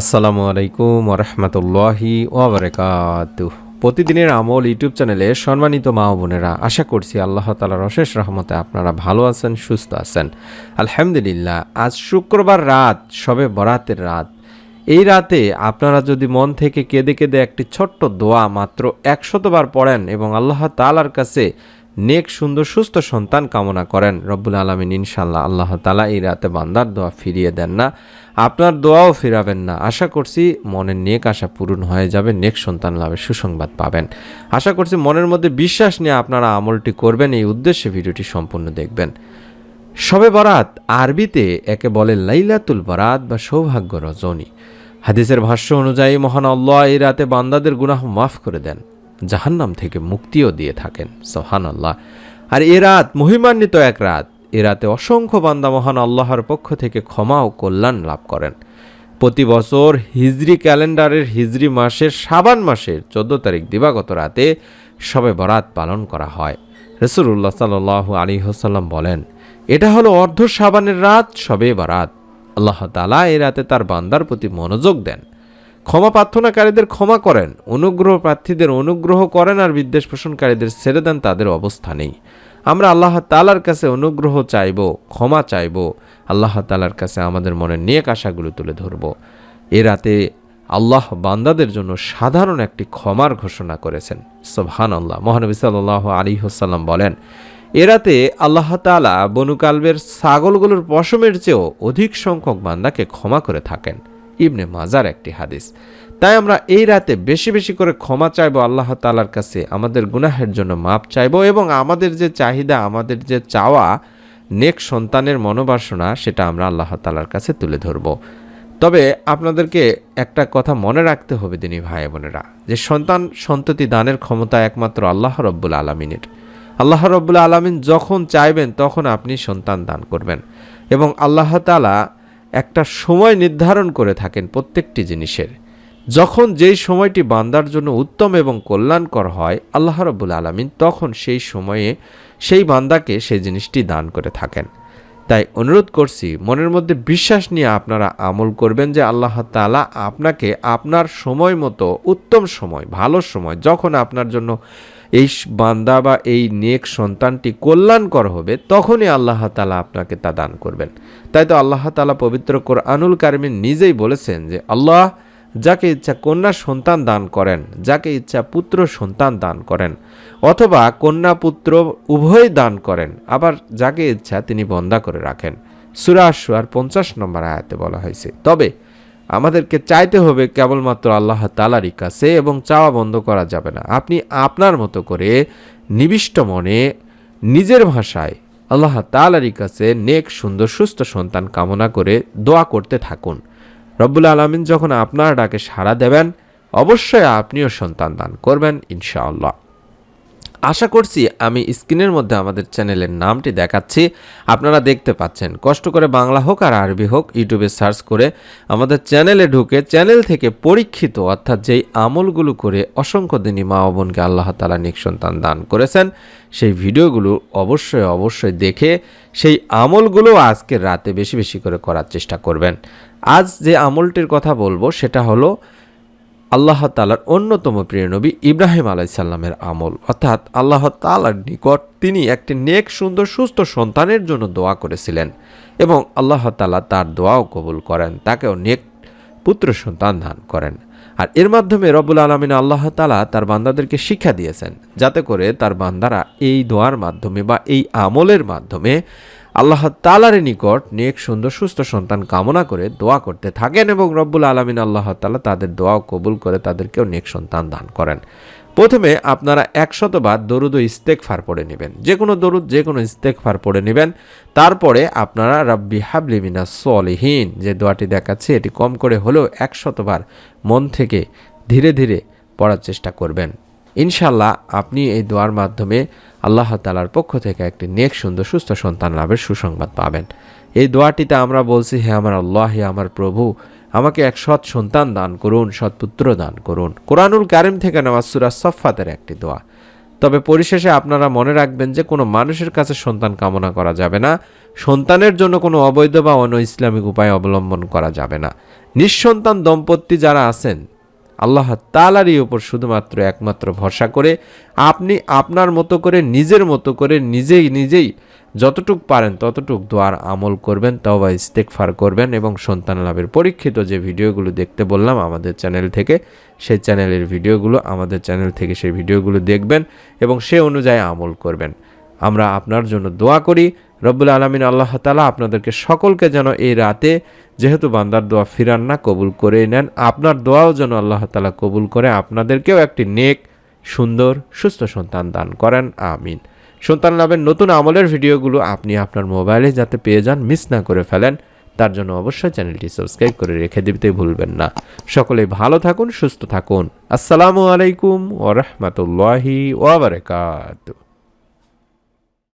আসসালামু আলাইকুম ওরহমতুল্লাহি ওবরাকাত প্রতিদিনের আমল ইউটিউব চ্যানেলে সম্মানিত মা বোনেরা, আশা করছি আল্লাহ তালার অশেষ রহমতে আপনারা ভালো আছেন, সুস্থ আছেন। আলহামদুলিল্লাহ, আজ শুক্রবার রাত, সবে বরাতের রাত। এই রাতে আপনারা যদি মন থেকে কেঁদে কেঁদে একটি ছোট্ট দোয়া মাত্র একশতবার পড়েন এবং আল্লাহ তালার কাছে নেক, সুন্দর, সুস্থ সন্তান কামনা করেন। রব্বুল আলমিন ইনশাল্লাহ আল্লাহ তালা এই রাতে বান্দার দোয়া ফিরিয়ে দেন না। আপনার দোয়াও ফিরাবেন না। আশা করছি মনের নেক আশা পূরণ হয়ে যাবে, নেক সন্তান লাভের সুসংবাদ পাবেন। আশা করছি মনের মধ্যে বিশ্বাস নিয়ে আপনারা আমলটি করবেন, এই উদ্দেশ্যে ভিডিওটি সম্পূর্ণ দেখবেন। শবে বরাত, আরবিতে একে বলে লাইলাতুল বরাত বা সৌভাগ্য রজনী। হাদিসের ভাষ্য অনুযায়ী, মহান আল্লাহ এই রাতে বান্দাদের গুনাহ মাফ করে দেন। জাহান্নাম থেকে মুক্তিও দিয়ে থাকেন সোহান আল্লাহ আর এ রাত মহিমান্বিত এক রাত, এ রাতে অসংখ্য বান্দা মহান আল্লাহর পক্ষ থেকে ক্ষমা ও কল্যাণ লাভ করেন। প্রতি বছর হিজরি ক্যালেন্ডারের হিজরি মাসের সাবান মাসের চোদ্দ তারিখ দিবাগত রাতে সবে বরাত পালন করা হয়। রসুল্লাহ সাল আলী হোসাল্লাম বলেন, এটা হলো অর্ধ সাবানের রাত, সবে বরাত। আল্লাহ তালা এ রাতে তার বান্দার প্রতি মনোযোগ দেন। ক্ষমা প্রার্থনাকারীদের ক্ষমা করেন, অনুগ্রহ প্রার্থীদের অনুগ্রহ করেন আর বিদ্বেষ পোষণকারীদের ছেড়ে দেন তাদের অবস্থা নেই। আমরা আল্লাহ তালার কাছে অনুগ্রহ চাইব, ক্ষমা চাইব, আল্লাহ তালার কাছে আমাদের মনের নেক আশাগুলো তুলে ধরব। এ রাতে আল্লাহ বান্দাদের জন্য সাধারণ একটি ক্ষমার ঘোষণা করেছেন। সোহান আল্লাহ মহানবী সাল্লাহ আলী হোসাল্লাম বলেন, এ রাতে আল্লাহ তালা বনুকালবের ছাগলগুলোর পশমের চেয়েও অধিক সংখ্যক বান্দাকে ক্ষমা করে থাকেন। ইবনে মাজার একটি হাদিস। তাই আমরা এই রাতে বেশি বেশি করে ক্ষমা চাইব আল্লাহ তালার কাছে, আমাদের গুনাহের জন্য মাপ চাইব এবং আমাদের যে চাহিদা, আমাদের যে চাওয়া, নেক সন্তানের মনোবাসনা, সেটা আমরা আল্লাহ তালার কাছে তুলে ধরব। তবে আপনাদেরকে একটা কথা মনে রাখতে হবে দিনী ভাই বোনেরা, যে সন্তান সন্ততি দানের ক্ষমতা একমাত্র আল্লাহ রব্বুল আলমিনের। আল্লাহ রব্বুল আলমিন যখন চাইবেন, তখন আপনি সন্তান দান করবেন এবং আল্লাহ তালা একটা সময় নির্ধারণ করে থাকেন প্রত্যেকটি জিনিসের। যখন যেই সময়টি বান্দার জন্য উত্তম এবং কল্যাণকর হয়, আল্লাহ রবুল আলমিন তখন সেই সময়ে সেই বান্দাকে সেই জিনিসটি দান করে থাকেন। তাই অনুরোধ করছি, মনের মধ্যে বিশ্বাস নিয়ে আপনারা আমল করবেন যে আল্লাহ তালা আপনাকে আপনার সময় মতো, উত্তম সময়, ভালো সময়, যখন আপনার জন্য এই বান্দা বা এই নেক সন্তানটি কল্যাণকর হবে, তখনই আল্লাহ তালা আপনাকে তা দান করবেন। তাই তো আল্লাহ তালা পবিত্র কোরআনুল কারিমিন নিজেই বলেছেন যে, আল্লাহ যাকে ইচ্ছা কন্যা সন্তান দান করেন, যাকে ইচ্ছা পুত্র সন্তান দান করেন, অথবা কন্যা পুত্র উভয় দান করেন, আবার যাকে ইচ্ছা তিনি বন্দা করে রাখেন। সুরাশু আর পঞ্চাশ নম্বর আয়াতে বলা হয়েছে, তবে আমাদেরকে চাইতে হবে কেবলমাত্র আল্লাহ তালারই কাছে এবং চাওয়া বন্ধ করা যাবে না। আপনি আপনার মতো করে নিবিষ্ট মনে নিজের ভাষায় আল্লাহ তালারই কাছে নেক, সুন্দর, সুস্থ সন্তান কামনা করে দোয়া করতে থাকুন। রব্বুল আলমিন যখন আপনার ডাকে সাড়া দেবেন অবশ্যই আপনিও সন্তান দান করবেন ইনশাআল্লাহ। আশা করছি আমি স্ক্রিনের মধ্যে আমাদের চ্যানেলের নামটি দেখাচ্ছি। আপনারা দেখতে পাচ্ছেন। কষ্ট করে বাংলা হোক আর আরবি হোক, ইউটিউবে সার্চ করে আমাদের চ্যানেলে ঢুকে চ্যানেল থেকে পরীক্ষিত, অর্থাৎ যেই আমলগুলো করে অসংখ্য দিনী মা বোনকে আল্লাহ তালা নিক সন্তান দান করেছেন, সেই ভিডিওগুলো অবশ্যই অবশ্যই দেখে সেই আমলগুলো আজকের রাতে বেশি বেশি করে করার চেষ্টা করবেন। আজ যে আমলটির কথা বলব, সেটা হলো আল্লাহ তালার অন্যতম প্রিয় নবী ইব্রাহিম আলাইসাল্লামের আমল। অর্থাৎ আল্লাহ তালার নিকট তিনি একটি নেক, সুন্দর, সুস্থ সন্তানের জন্য দোয়া করেছিলেন এবং আল্লাহ তালা তার দোয়াও কবুল করেন, তাকেও নেক পুত্র সন্তান দান করেন। আর এর মাধ্যমে রবুল আলমিন আল্লাহ তালা তার বান্দাদেরকে শিক্ষা দিয়েছেন, যাতে করে তার বান্দারা এই দোয়ার মাধ্যমে বা এই আমলের মাধ্যমে আল্লাহ তালার নিকট নেক, সুন্দর, সুস্থ সন্তান কামনা করে দোয়া করতে থাকেন এবং রব্বুল আলমিন আল্লাহ তালা তাদের দোয়াও কবুল করে তাদেরকেও নেক সন্তান দান করেন। প্রথমে আপনারা একশতবার দরুদ ও ইস্তেকফার পড়ে নেবেন। যে কোনো দরুদ যে কোনো ইস্তেকফার পড়ে নেবেন। তারপরে আপনারা রাব্বি হাবলিমিনা সলিহীন, যে দোয়াটি দেখাচ্ছে এটি কম করে হলেও একশতবার মন থেকে ধীরে ধীরে পড়ার চেষ্টা করবেন। ইনশাল্লাহ আপনি এই দোয়ার মাধ্যমে আল্লাহ তালার পক্ষ থেকে একটি নেক, সুন্দর, সুস্থ সন্তান লাভের সুসংবাদ পাবেন। এই দোয়াটিতে আমরা বলছি, হে আমার আল্লাহ, হে আমার প্রভু, আমাকে এক সৎ সন্তান দান করুন সৎপুত্র দান করুন। কোরআনুল কারিম থেকে নেওয়া সুরা সফাতের একটি দোয়া। তবে পরিশেষে আপনারা মনে রাখবেন যে কোনো মানুষের কাছে সন্তান কামনা করা যাবে না। সন্তানের জন্য কোনো অবৈধ বা অন ইসলামিক উপায় অবলম্বন করা যাবে না। নিঃসন্তান দম্পতি যারা আছেন আল্লাহ তালারই ওপর শুধুমাত্র একমাত্র ভরসা করে আপনি আপনার মতো করে নিজের মতো করে নিজেই নিজেই যতটুক পারেন ততটুক দোয়ার আমল করবেন তবা ইস্তেকফার করবেন এবং সন্তান লাভের পরীক্ষিত যে ভিডিওগুলো দেখতে বললাম আমাদের চ্যানেল থেকে, সেই চ্যানেলের ভিডিওগুলো আমাদের চ্যানেল থেকে সেই ভিডিওগুলো দেখবেন এবং সে অনুযায়ী আমল করবেন। আমরা আপনার জন্য দোয়া করি। রব্বুল আলমিন আল্লাহ তালা আপনাদেরকে সকলকে যেন এই রাতে যেহেতু বান্দার দোয়া ফিরান না, কবুল করে নেন। আপনার দোয়াও যেন আল্লাহ তালা কবুল করে, আপনাদেরকেও একটি নেক, সুন্দর, সুস্থ সন্তান দান করেন। আমিন। সন্তান লাভের নতুন আমলের ভিডিওগুলো আপনি আপনার মোবাইলে যাতে পেয়ে যান, মিস না করে ফেলেন, তার জন্য অবশ্যই চ্যানেলটি সাবস্ক্রাইব করে রেখে দিতে ভুলবেন না। সকলেই ভালো থাকুন, সুস্থ থাকুন। আসসালামু আলাইকুম ওরহমতুল্লাহি ওবরাকাতু